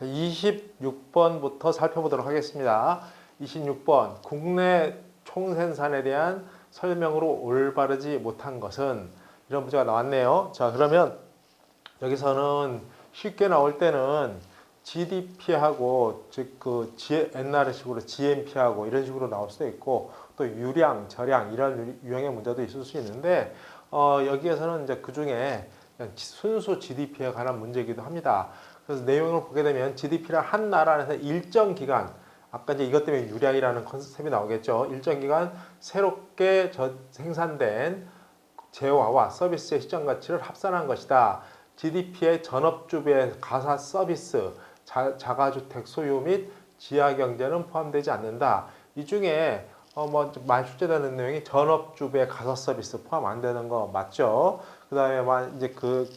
26번부터 살펴보도록 하겠습니다. 26번 국내 총생산에 대한 설명으로 올바르지 못한 것은 이런 문제가 나왔네요. 자 그러면 여기서는 쉽게 나올 때는 GDP하고 즉 그 옛날식으로 GNP하고 이런 식으로 나올 수도 있고 또 유량, 저량 이런 유형의 문제도 있을 수 있는데 어, 여기에서는 이제 그 중에 순수 GDP에 관한 문제이기도 합니다. 그래서 내용을 보게 되면 GDP를 한 나라 안에서 일정 기간 아까 이제 이것 때문에 유량이라는 컨셉이 나오겠죠. 일정 기간 새롭게 저 생산된 재화와 서비스의 시장 가치를 합산한 것이다. GDP의 전업주부의 가사 서비스, 자, 자가주택 소유 및 지하 경제는 포함되지 않는다. 이 중에 어뭐 많이 출제되는 내용이 전업주부의 가사 서비스 포함 안 되는 거 맞죠? 그 다음에 막 이제 그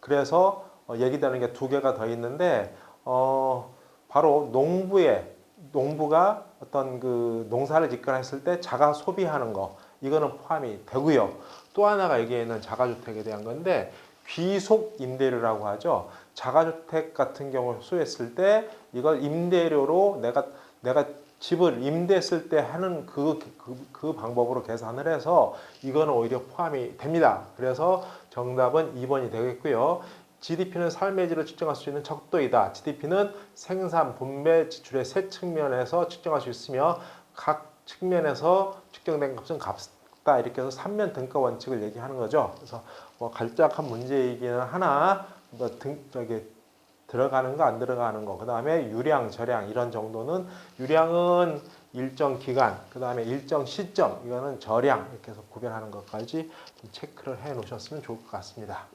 그래서 어, 얘기되는 게 두 개가 더 있는데 어 바로 농부의 농부가 어떤 그 농사를 짓거나 했을 때 자가 소비하는 거 이거는 포함이 되고요. 또 하나가 여기에 있는 자가주택에 대한 건데 귀속 임대료라고 하죠. 자가주택 같은 경우 소유했을 때 이걸 임대료로 내가 내가 집을 임대했을 때 하는 그, 그, 그 방법으로 계산을 해서 이거는 오히려 포함이 됩니다. 그래서 정답은 2번이 되겠고요. GDP는 삶의 질을 측정할 수 있는 척도이다. GDP는 생산, 분배, 지출의 세 측면에서 측정할 수 있으며 각 측면에서 측정된 값은 값다 이렇게 해서 삼면 등가 원칙을 얘기하는 거죠. 그래서 뭐 갈짝한 문제이기는 하나 뭐 등 저기 들어가는 거 안 들어가는 거. 그 다음에 유량, 저량 이런 정도는 유량은 일정 기간, 그 다음에 일정 시점 이거는 저량 이렇게 해서 구별하는 것까지 좀 체크를 해 놓으셨으면 좋을 것 같습니다.